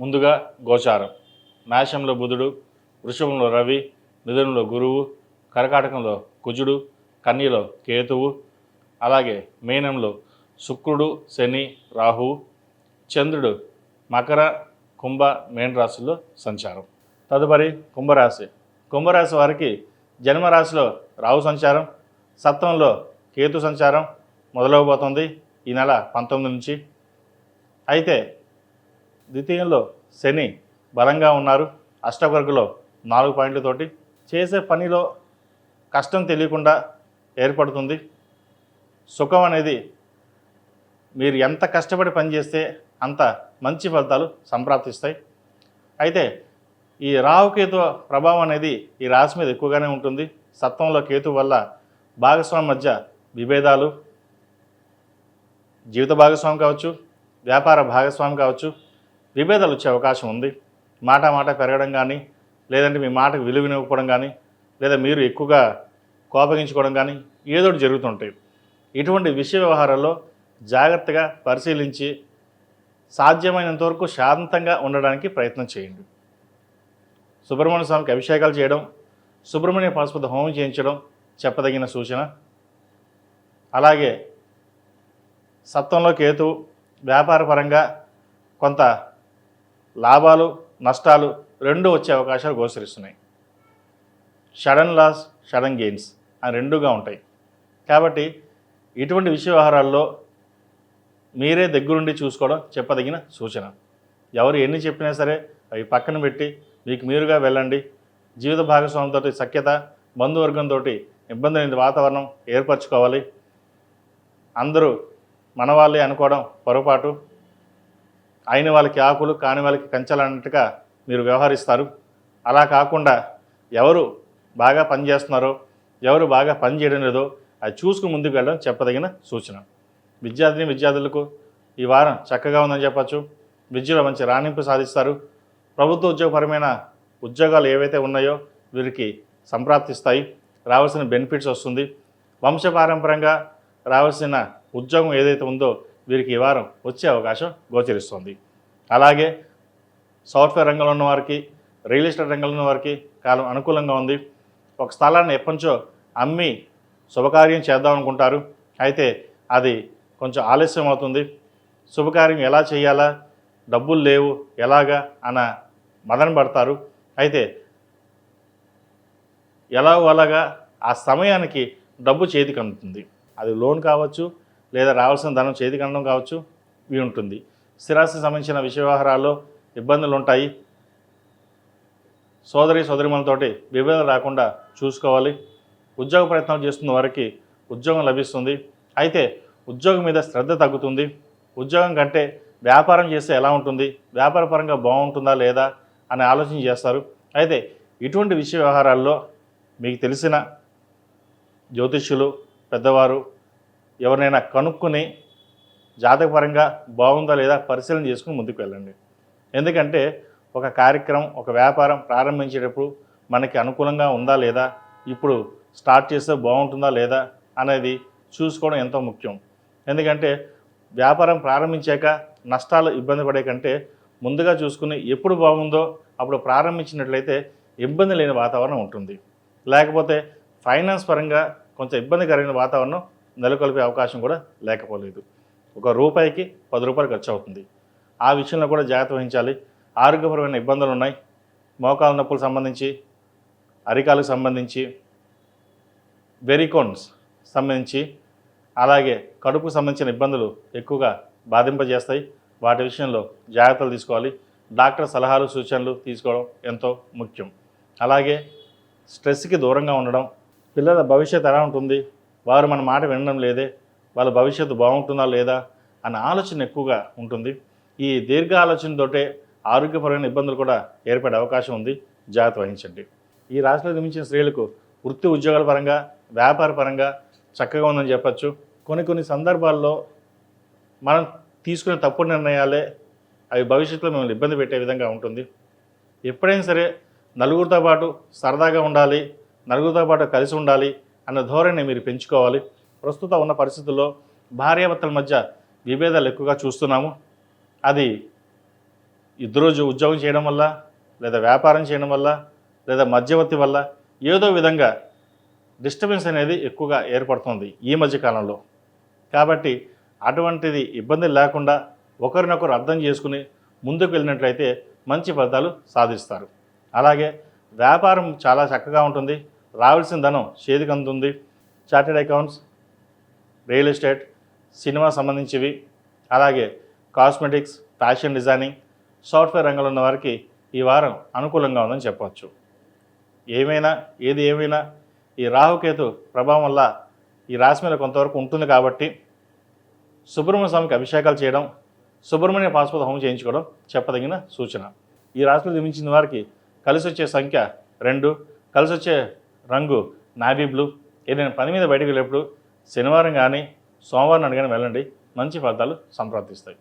ముందుగా గోచారం. మేషంలో బుధుడు వృషభంలో రవి మిథునంలో గురువు కర్కాటకంలో కుజుడు కన్యలో కేతువు అలాగే మీనంలో శుక్రుడు శని రాహువు చంద్రుడు మకర కుంభ మేన రాశుల్లో సంచారం. తదుపరి కుంభరాశి. కుంభరాశి వారికి జన్మరాశిలో రాహు సంచారం సప్తంలో కేతు సంచారం మొదలవబోతోంది ఈ నెల పంతొమ్మిది నుంచి. అయితే ద్వితీయంలో శని బలంగా ఉన్నారు. అష్టవర్గులో నాలుగు పాయింట్లతోటి చేసే పనిలో కష్టం తెలియకుండా ఏర్పడుతుంది. సుఖం అనేది మీరు ఎంత కష్టపడి పనిచేస్తే అంత మంచి ఫలితాలు సంప్రాప్తిస్తాయి. అయితే ఈ రాహుకేతు ప్రభావం అనేది ఈ రాశి మీద ఎక్కువగానే ఉంటుంది. సత్వంలో కేతు వల్ల భాగస్వామి మధ్య విభేదాలు జీవిత భాగస్వామి కావచ్చు వ్యాపార భాగస్వామి కావచ్చు విభేదాలు వచ్చే అవకాశం ఉంది. మాట మాట పెరగడం కానీ లేదంటే మీ మాటకు విలువనివ్వకపోవడం కానీ లేదా మీరు ఎక్కువగా కోపగించుకోవడం కానీ ఏదో జరుగుతుంటాయి. ఇటువంటి విషయ వ్యవహారాల్లో జాగ్రత్తగా పరిశీలించి సాధ్యమైనంత వరకు శాంతంగా ఉండడానికి ప్రయత్నం చేయండి. సుబ్రహ్మణ్య స్వామికి అభిషేకాలు చేయడం సుబ్రహ్మణ్య పాశుపత హోమం చేయించడం చెప్పదగిన సూచన. అలాగే సప్తంలో కేతు వ్యాపారపరంగా కొంత లాభాలు నష్టాలు రెండు వచ్చే అవకాశాలు గోచరిస్తున్నాయి. షడన్ లాస్ షడన్ గెయిన్స్ అని రెండుగా ఉంటాయి. కాబట్టి ఇటువంటి విషయ వ్యవహారాల్లో మీరే దగ్గరుండి చూసుకోవడం చెప్పదగిన సూచన. ఎవరు ఎన్ని చెప్పినా సరే అవి పక్కన పెట్టి మీకు మీరుగా వెళ్ళండి. జీవిత భాగస్వామితో సఖ్యత బంధువర్గంతో ఇబ్బంది లేని వాతావరణం ఏర్పరచుకోవాలి. అందరూ మనవాళ్ళే అనుకోవడం పొరపాటు. అయిన వాళ్ళకి ఆకులు కాని వాళ్ళకి కంచెలు అన్నట్టుగా మీరు వ్యవహరిస్తారు. అలా కాకుండా ఎవరు బాగా పనిచేస్తున్నారో ఎవరు బాగా పని చేయడం లేదో అది చూసుకుని ముందుకు వెళ్ళడం చెప్పదగిన సూచన. విద్యార్థిని విద్యార్థులకు ఈ వారం చక్కగా ఉందని చెప్పచ్చు. విద్యలో మంచి రాణింపు సాధిస్తారు. ప్రభుత్వ ఉద్యోగపరమైన ఉద్యోగాలు ఏవైతే ఉన్నాయో వీరికి సంప్రాప్తిస్తాయి రావాల్సిన బెనిఫిట్స్ వస్తుంది. వంశపారంపరంగా రావాల్సిన ఉద్యోగం ఏదైతే ఉందో వీరికి ఈ వారం వచ్చే అవకాశం గోచరిస్తుంది. అలాగే సాఫ్ట్వేర్ రంగంలో ఉన్న వారికి రియల్ ఎస్టేట్ రంగంలో ఉన్న వారికి కాలం అనుకూలంగా ఉంది. ఒక స్థలాన్ని ఎప్పటించో అమ్మి శుభకార్యం చేద్దాం అనుకుంటారు. అయితే అది కొంచెం ఆలస్యం అవుతుంది. శుభకార్యం ఎలా చేయాలా డబ్బులు లేవు ఎలాగా అన్న మదన పడతారు. అయితే ఎలా అలాగా ఆ సమయానికి డబ్బు చేతికి అందుతుంది. అది లోన్ కావచ్చు లేదా రావాల్సిన ధనం చేతికి అందడం కావచ్చు ఇవి ఉంటుంది. స్థిరాస్తి సంబంధించిన విషయ వ్యవహారాల్లో ఇబ్బందులు ఉంటాయి. సోదరి సోదరిమలతోటి విభేదం రాకుండా చూసుకోవాలి. ఉద్యోగ ప్రయత్నాలు చేస్తున్న వారికి ఉద్యోగం లభిస్తుంది. అయితే ఉద్యోగం మీద శ్రద్ధ తగ్గుతుంది. ఉద్యోగం కంటే వ్యాపారం చేస్తే ఎలా ఉంటుంది? వ్యాపారపరంగా బాగుంటుందా లేదా అనే ఆలోచన చేస్తారు. అయితే ఇటువంటి విషయ వ్యవహారాల్లో మీకు తెలిసిన జ్యోతిష్యులు పెద్దవారు ఎవరినైనా కనుక్కొని జాతకపరంగా బాగుందా లేదా పరిశీలన చేసుకుని ముందుకు వెళ్ళండి. ఎందుకంటే ఒక కార్యక్రమం ఒక వ్యాపారం ప్రారంభించేటప్పుడు మనకి అనుకూలంగా ఉందా లేదా ఇప్పుడు స్టార్ట్ చేస్తే బాగుంటుందా లేదా అనేది చూసుకోవడం ఎంతో ముఖ్యం. ఎందుకంటే వ్యాపారం ప్రారంభించాక నష్టాలు ఇబ్బంది పడే కంటే ముందుగా చూసుకుని ఎప్పుడు బాగుందో అప్పుడు ప్రారంభించినట్లయితే ఇబ్బంది లేని వాతావరణం ఉంటుంది. లేకపోతే ఫైనాన్స్ పరంగా కొంచెం ఇబ్బందికరమైన వాతావరణం నెలకొల్పే అవకాశం కూడా లేకపోలేదు. ఒక రూపాయికి పది రూపాయలు ఖర్చు అవుతుంది ఆ విషయంలో కూడా జాగ్రత్త వహించాలి. ఆరోగ్యపరమైన ఇబ్బందులు ఉన్నాయి. మోకాల నొప్పులకు సంబంధించి అరికాలకు సంబంధించి వెరికోన్స్ సంబంధించి అలాగే కడుపుకు సంబంధించిన ఇబ్బందులు ఎక్కువగా బాధింపజేస్తాయి. వాటి విషయంలో జాగ్రత్తలు తీసుకోవాలి. డాక్టర్ సలహాలు సూచనలు తీసుకోవడం ఎంతో ముఖ్యం. అలాగే స్ట్రెస్కి దూరంగా ఉండడం పిల్లల భవిష్యత్తు ఎలా ఉంటుంది వారు మన మాట వినడం లేదే వాళ్ళ భవిష్యత్తు బాగుంటుందా లేదా అన్న ఆలోచన ఎక్కువగా ఉంటుంది. ఈ దీర్ఘ ఆలోచనతోటే ఆరోగ్యపరమైన ఇబ్బందులు కూడా ఏర్పడే అవకాశం ఉంది. జాగ్రత్త వహించండి. ఈ రాశిలో నిర్మించిన స్త్రీలకు వృత్తి ఉద్యోగాల పరంగా వ్యాపార పరంగా చక్కగా ఉందని చెప్పచ్చు. కొన్ని కొన్ని సందర్భాల్లో మనం తీసుకునే తప్పుడు నిర్ణయాలే అవి భవిష్యత్తులో మిమ్మల్ని ఇబ్బంది పెట్టే విధంగా ఉంటుంది. ఎప్పుడైనా సరే నలుగురితో పాటు సరదాగా ఉండాలి నలుగురితో పాటు కలిసి ఉండాలి అన్న ధోరణి మీరు పెంచుకోవాలి. ప్రస్తుతం ఉన్న పరిస్థితుల్లో భార్యాభర్తల మధ్య విభేదాలు ఎక్కువగా చూస్తున్నాము. అది ఇద్దరు ఉద్యోగం చేయడం వల్ల లేదా వ్యాపారం చేయడం వల్ల లేదా మధ్యవర్తి వల్ల ఏదో విధంగా డిస్టర్బెన్స్ అనేది ఎక్కువగా ఏర్పడుతుంది ఈ మధ్య కాలంలో. కాబట్టి అటువంటిది ఇబ్బంది లేకుండా ఒకరినొకరు అర్థం చేసుకుని ముందుకు వెళ్ళినట్లయితే మంచి ఫలితాలు సాధిస్తారు. అలాగే వ్యాపారం చాలా చక్కగా ఉంటుంది. రావాల్సిన ధనం చేతికి అందుతుంది chartered accounts real estate cinema సంబంధించివి అలాగే కాస్మెటిక్స్ ఫ్యాషన్ డిజైనింగ్ సాఫ్ట్వేర్ రంగంలో ఉన్న వారికి ఈ వారం అనుకూలంగా ఉందని చెప్పవచ్చు. ఏమైనా ఏది ఏమైనా ఈ రాహుకేతు ప్రభావం వల్ల ఈ రాశి మీద కొంతవరకు ఉంటుంది కాబట్టి సుబ్రహ్మణ్య స్వామికి అభిషేకాలు చేయడం సుబ్రహ్మణ్య పాశుపత హోమం చేయించుకోవడం చెప్పదగిన సూచన. ఈ రాశిలో జన్మించిన వారికి కలిసి వచ్చే సంఖ్య రెండు కలిసి వచ్చే రంగు నావీ బ్లూ ఏదైనా పని మీద బయటకు వెళ్ళేప్పుడు శనివారం కానీ సోమవారం నాడు కానీ వెళ్ళండి. మంచి ఫలితాలు సంప్రాప్తిస్తాయి.